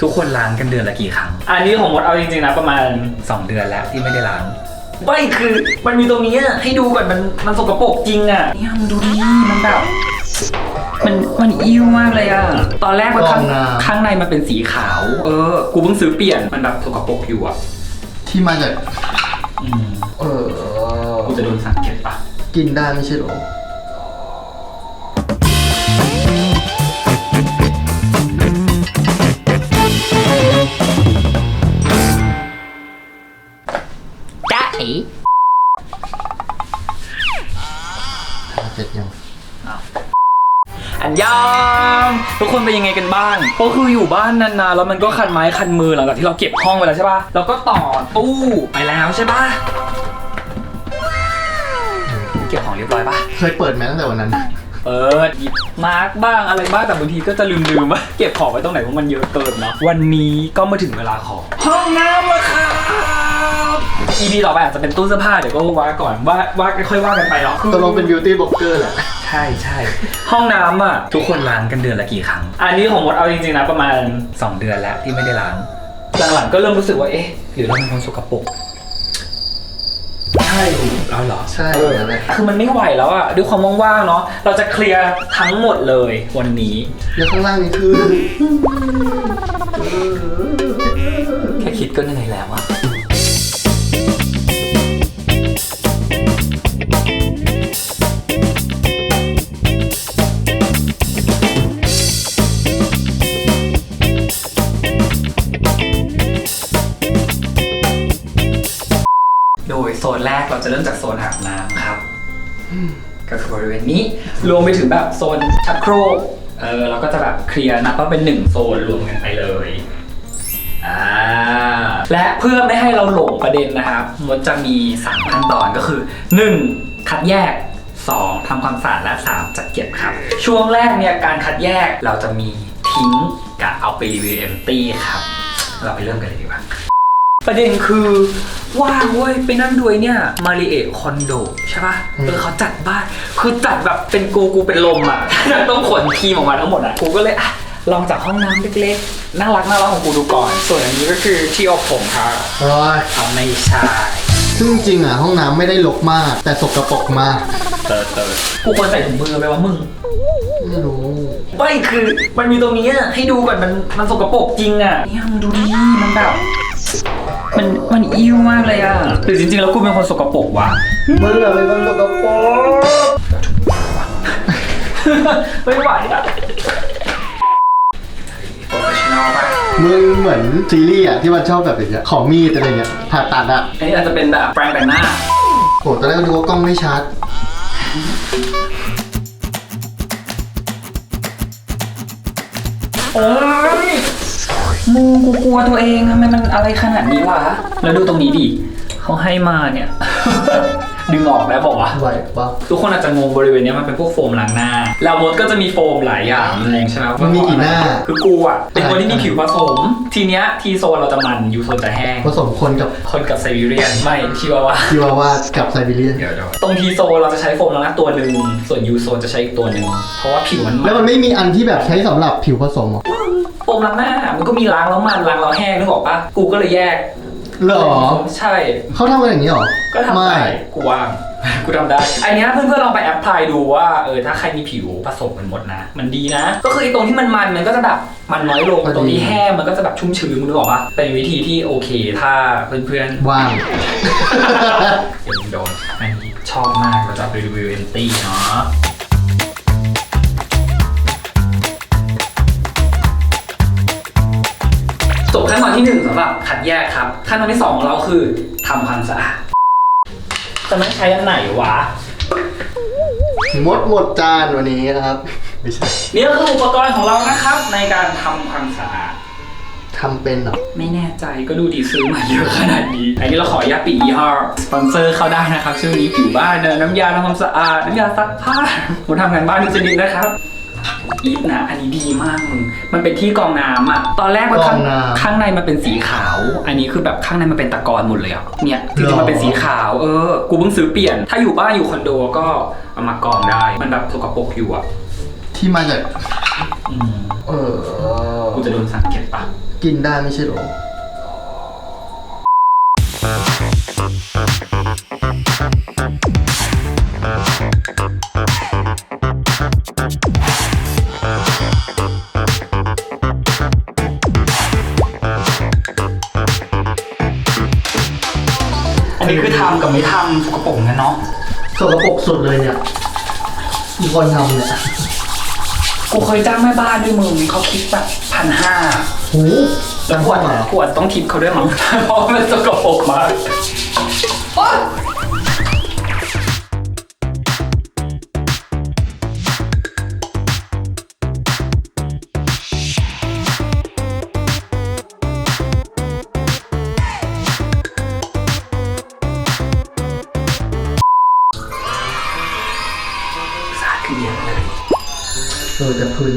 ทุกคนล้างกันเดือนละกี่ครั้ง อันนี้ของมดเอาจริงๆนะประมาณ2เดือนแล้วที่ไม่ได้ล้าง ไม่คือมันมีตรงนี้อะให้ดูก่อนมันมันสกปรกจริงอะเนี่ยมึงดูดิมันแบบมันมันอิ่วมากเลยอะ ตอนแรกมันข้างกองน้ำข้างในมันเป็นสีขาว เออ กูเพิ่งซื้อเปลี่ยนมันแบบสกปรกอยู่อะที่มาจาก อืมเออ กูจะโดนสังเกตปะกินได้ไม่ใช่เหรอ เสร็จยัง อันยองทุกคนเป็นยังไงกันบ้างก็คืออยู่บ้านนานๆแล้วมันก็คันไม้คันมือหลังจากที่เราเก็บห้องไปแล้วใช่ปะแล้วก็ต่อตู้ไปแล้วใช่ปะเก็บของเรียบร้อยปะเคยเปิดไหมตั้งแต่วันนั้น เปิดหยิบมาร์กบ้างอะไรบ้างแต่บางทีก็จะลืมลืมๆว่าเก็บของไว้ตรงไหนเพราะมันเยอะเกินเนาะวันนี้ก็มาถึงเวลาของห้องน้ำแล้วครับ EP ต่อไปอาจจะเป็นตู้เสื้อผ้าเดี๋ยวก็ว่าก่อนว่าว่าค่อยว่ากันไปเนาะตกลงเป็นบิวตี้บล็อกเกอร์แหละใช่ใช่ห้องน้ำอะทุกคนล้างกันเดือนละกี่ครั้ง อันนี้ของมดเอาจริงๆนะประมาณ 2 เดือนแล้วที่ไม่ได้ล้าง หลังๆก็เริ่มรู้สึกว่าเอ๊ะหรือเราเป็นคนสกปรกใช่แล้วเหรอใช่เออนั่นแหละคือมันไม่ไหวแล้วอะด้วยความว่างๆเนาะเราจะเคลียร์ทั้งหมดเลยวันนี้แล้วข้างล่างนี่คือแค่คิดก็เหนื่อยแล้วอะ ริเวณนี้ รวมไปถึงแบบโซนชักโครกเออเราก็จะแบบเคลียร์นับว่าเป็นหนึ่งโซนรวมกันไปเลยอ่าและเพื่อไม่ให้เราหลงประเด็นนะครับมันจะมี 3 ขั้นตอนก็คือ 1. คัดแยก 2. ทำความสะอาดและ 3. จัดเก็บครับ ช่วงแรกเนี่ยการคัดแยกเราจะมีทิ้งกับเอาไปรีวิวเอมตี้ครับ เราไปเริ่มกันเลยดีกว่า ประเด็นคือว่างเว้ยไปนั่งด้วยเนี่ยมาริเอะคอนโดใช่ปะเออเขาจัดบ้าน คือจัดแบบเป็นกูกูเป็นลมอะ ต้องขนทีมออกมาทั้งหมดอะกูก็เลยอะลองจากห้องน้ำเล็กๆ น่ารักน่ารักของกูดูก่อน ส่วนอันนี้ก็คือที่อบผมครับโอ้ยเอาไม่ใช่ซึ่งจริงอะห้องน้ำไม่ได้รกมาก แต่สกปรกมากเติร์ดเติร์ดกูควรใส่ถุงมือไปว่ามึงไม่รู้ไม่คือมันมีตรงนี้อะให้ดูก่อนมันมันสกปรกจริงอะเนี่ยมึงดูดิมันแบบ มันมันอิ่วมากเลยอะหรือจริงๆ แล้วกูเป็นคนสกปรกวะมึงอะเป็นคนสกปรกไม่ไหวอะโปรเฟชชั่นอลป่ะมึงเหมือนซีรีส์อะที่มันชอบแบบอย่างเงี้ยของมีดอะไรเงี้ยผ่าตัดอะอันนี้อาจจะเป็นแบบแปรงแต่งหน้า โหตอนแรกก็ดูว่ากล้องไม่ชัด โอ้ย มูกูกลัวตัวเองทำไมมันอะไรขนาดนี้วะ แล้วดูตรงนี้ดิเขาให้มาเนี่ย ดึงออกแล้วบอกว่า ไหวปะทุกคนอาจจะงงบริเวณเนี้ยมันเป็นพวกโฟมล้างหน้า แล้วมดก็จะมีโฟมหลายอย่างงงใช่ไหมมันมีกี่หน้า คือกูอะเป็นคนที่มีผิวผสม ทีเนี้ยทีโซนเราจะมันยูโซนจะแห้ง ผสมคนกับคนกับไซบีเรียน ไม่ชิวาวาชิวาวากับไซบีเรียน เดี๋ยวเดี๋ยวตรงทีโซนเราจะใช้โฟมล้างหน้าตัวหนึ่ง ส่วนยูโซนจะใช้อีกตัวหนึ่ง เพราะว่าผิวมันแล้วมันไม่มีอันที่แบบใช้สำหรับผิวผสมเหรอ โฟมล้างหน้า มันก็มีล้างแล้วมันล้างแล้วแห้งนึกออกปะกูก็เลยแยกเหรอใช่ เขาทำกันอย่างนี้เหรอก็ทำไม่ได้กูว่างกูทำได้ อันเนี้ยเพื่อนๆลองไปแอปพลายดูว่าเออถ้าใครมีผิวผสมกันหมดนะ มันดีนะ ก็คือไอ้ตรงที่มันมันมันก็จะแบบมันน้อยลงพอดีตรงที่แห้งมันก็จะแบบชุ่มชื้นมึงนึกออกปะเป็นวิธีที่โอเคถ้าเพื่อนๆว่างเดี๋ยวมึงโดนอันนี้ชอบมากเราจะเอาไปรีวิวเอนตี้เนาะ คัดแยกครับ ขั้นตอนที่สองของเราคือทำความสะอาด จะไม่ใช้อันไหนวะ มดหมดจานวันนี้นะครับ ไม่ใช่นี่ก็คืออุปกรณ์ของเรานะครับ ในการทำความสะอาด ทำเป็นเหรอ ไม่แน่ใจก็ดูดีซื้อมาเยอะขนาดนี้ อันนี้เราขออนุญาตปิดยี่ห้อสปอนเซอร์เข้าได้นะครับ ชื่อนี้ผิวบ้านเนอะน้ำยาทำความสะอาด น้ำยาซักผ้าผมทำงานบ้านทุกชนิดนะครับ อีฟนะอันนี้ดีมากมึงมันเป็นที่กรองน้ำอะตอนแรกมันข้างกรองน้ำข้างในมันเป็นสีขาว อันนี้คือแบบข้างในมันเป็นตะกอนหมดเลยอะเนี่ยจริงหรๆอมันเป็นสีขาวเออกูเพิ่งซื้อเปลี่ยน ถ้าอยู่บ้านอยู่คอนโดก็เอามากรองได้ มันแบบสกปรกอยู่อะที่มาจาก อืมเออ กูจะโดนสังเกตปะกินได้ไม่ใช่เหรอำกับไม่ทำสกปรกนะเนาะสกปรกสุดเลยเนี่ยมีคนทำเนี่ยกูเคยจ้างแม่บ้านด้วยมึงเขาคิดแบบพันห้าโอ้แล้วขวดมาขวดต้องทิปเขาด้วยมั้งเพราะว่ามันสกปรกมาก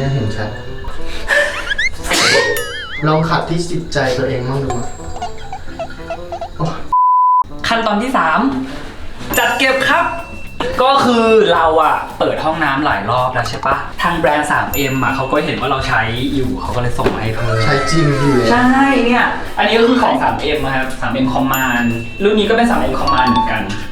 นเนี่ยเห็นชัด ลองขัดที่จิตใจตัวเองบ้างดูมั้ยโอ้ขั้นตอนที่ 3 จัดเก็บครับ ก็คือเราอะเปิดห้องน้ำหลายรอบแล้วใช่ปะทางแบรนด์ 3M อะเขาก็เห็นว่าเราใช้อยู่เขาก็เลยส่งมาให้เพิ่ม ใช้จริงดีเลยใช่เนี่ย อันนี้ก็คือของ 3M นะครับ 3M Command รุ่นนี้ก็เป็น 3M Command เหมือนกันอืมอืม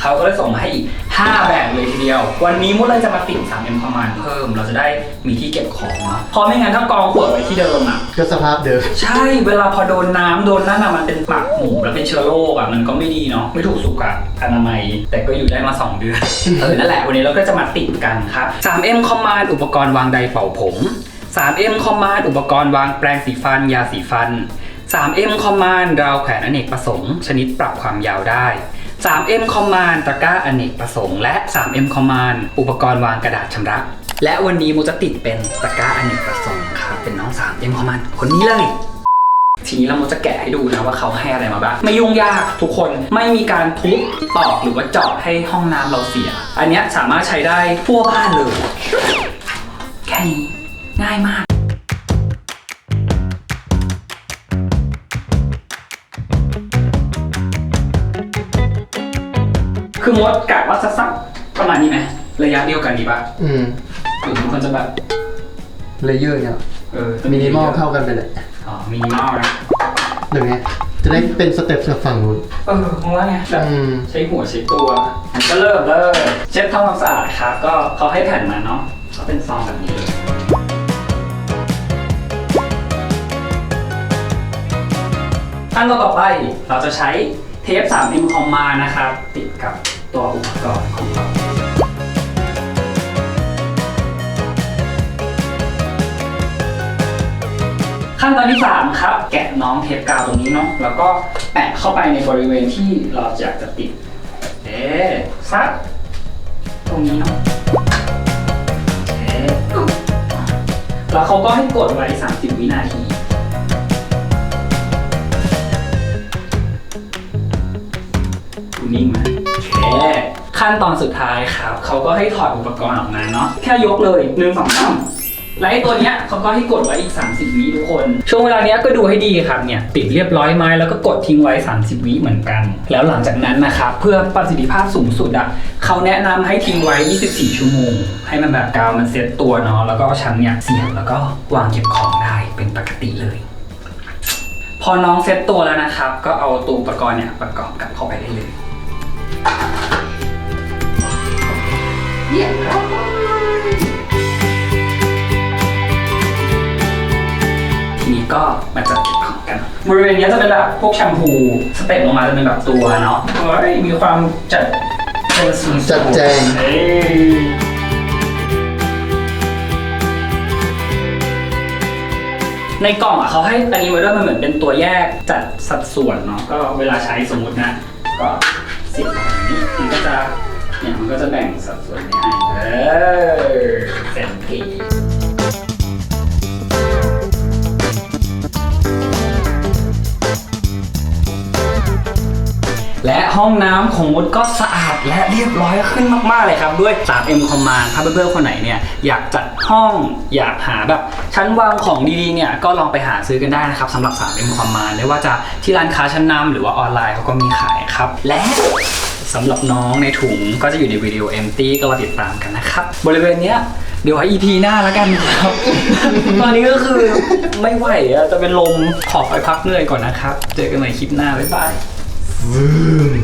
เขาก็เลยส่งมาให้อีก 5 แบบเลยทีเดียว วันนี้มุดเลยจะมาติด 3M Command เพิ่ม เราจะได้มีที่เก็บของเนาะเพราะไม่งั้นถ้ากองขวดไว้ที่เดิมอะก็สภาพเดิม ใช่เวลาพอโดนน้ำโดนนั่นอะมันเป็นปากหมูแล้วเป็นเชื้อโรคอะมันก็ไม่ดีเนาะไม่ถูกสุขอนามัย แต่ก็อยู่ได้มา 2 เดือนเออนั่นแหละวันนี้เราก็จะมาติดกันครับ 3M Command อุปกรณ์วางไดร์เป่าผม 3M Command อุปกรณ์วางแปรงสีฟัน ยาสีฟัน 3M Command ราวแขวนอเนกประสงค์ ชนิดปรับความยาวได้ 3M Command ตะกร้าอเนกประสงค์และ 3M Command อุปกรณ์วางกระดาษชำระ และวันนี้มูจะติดเป็นตะกร้าอเนกประสงค์ครับเป็นน้อง 3M Command คนนี้เลยทีนี้เราจะแกะให้ดูนะว่าเขาให้อะไรมาบ้าง ไม่ยุ่งยากทุกคนไม่มีการทุบตอกหรือว่าเจาะให้ห้องน้ำเราเสีย อันนี้สามารถใช้ได้ทั่วบ้านเลย แค่นี้ง่ายมาก คือมดกะว่าจะสักประมาณนี้ไหมระยะเดียวกันดีป่ะอืมหรือมันควรจะแบบเลเยอร์เนี่ยเออมินิมอลเท่ากันไปเลยอ๋อมินิมอลนะหรือไงจะได้เป็นสเต็ปจากฝั่งนู้นเออคงว่าไงแบบอืมใช้หัวใช้ตัวมันก็เริ่มเลยเช็ดทำความสะอาดครับก็เขาให้แผ่นมาเนาะก็เป็นซองแบบนี้เลยขั้นตอนต่อไปเราจะใช้เทป 3M คอมมานะครับ ติดกับ ตัวอุปกรณ์ของเราขั้นตอนที่ 3 ครับ แกะน้องเทปกาวตรงนี้เนาะแล้วก็แปะเข้าไปในบริเวณที่เราอยากจะติด เอ๊ะซักตรงนี้เนาะเอ๊ะแล้วเขาก็ให้กดไว้ 30 วินาทีคุณนิ่งไหม เคขั้นตอนสุดท้ายครับเขาก็ให้ถอดอุปกรณ์ออกมาเนาะแค่ยกเลยหนึ่งสองสามและไอตัวเนี้ยเขาก็ให้กดไว้อีก 30 วิทุกคน ช่วงเวลาเนี้ยก็ดูให้ดีครับเนี่ยติดเรียบร้อยไหมแล้วก็กดทิ้งไว้ 30 วิเหมือนกัน แล้วหลังจากนั้นนะครับเพื่อประสิทธิภาพสูงสุดอะเขาแนะนำให้ทิ้งไว้ 24 ชั่วโมง ให้มันแบบกาวมันเซ็ตตัวเนาะแล้วก็ชั้นเนี่ยเสียบแล้วก็วางเก็บของได้เป็นปกติเลย พอน้องเซ็ตตัวแล้วนะครับ ก็เอาตัวอุปกรณ์เนี่ยประกอบกลับเข้าไปได้เลย บริเวณนี้จะเป็นแบบพวกแชมพูสเต็ปลงมาจะเป็นแบบตัวเนาะเฮ้ยมีความจัดเป็นสีจัดแจงเฮ้ยในกล่องอะเขาให้อันนี้มาด้วยมันเหมือนเป็นตัวแยกจัดสัดส่วนเนาะก็เวลาใช้สมมุตินะ ก็เสียบแบบนี้มันก็จะเนี่ยมันก็จะแบ่งสัดส่วนนี้ให้เออเต็มที่ และห้องน้ำของมดก็สะอาดและเรียบร้อยขึ้นมากๆเลยครับ ด้วย 3M Command ถ้าเพื่อนๆคนไหนเนี่ยอยากจัดห้องอยากหาแบบชั้นวางของดีๆเนี่ยก็ลองไปหาซื้อกันได้นะครับสำหรับ 3M Command ไม่ว่าจะที่ร้านค้าชั้นนำหรือว่าออนไลน์เขาก็มีขายครับ และสำหรับน้องในถุงก็จะอยู่ในวิดีโอ empty ก็รอติดตามกันนะครับ บริเวณเนี้ยเดี๋ยวไว้ EP หน้าแล้วกันครับ ตอนนี้ก็คือไม่ไหวอะจะเป็นลมขอไปพักเหนื่อยก่อนนะครับ เจอกันใหม่คลิปหน้า บ๊ายบาย Vroom.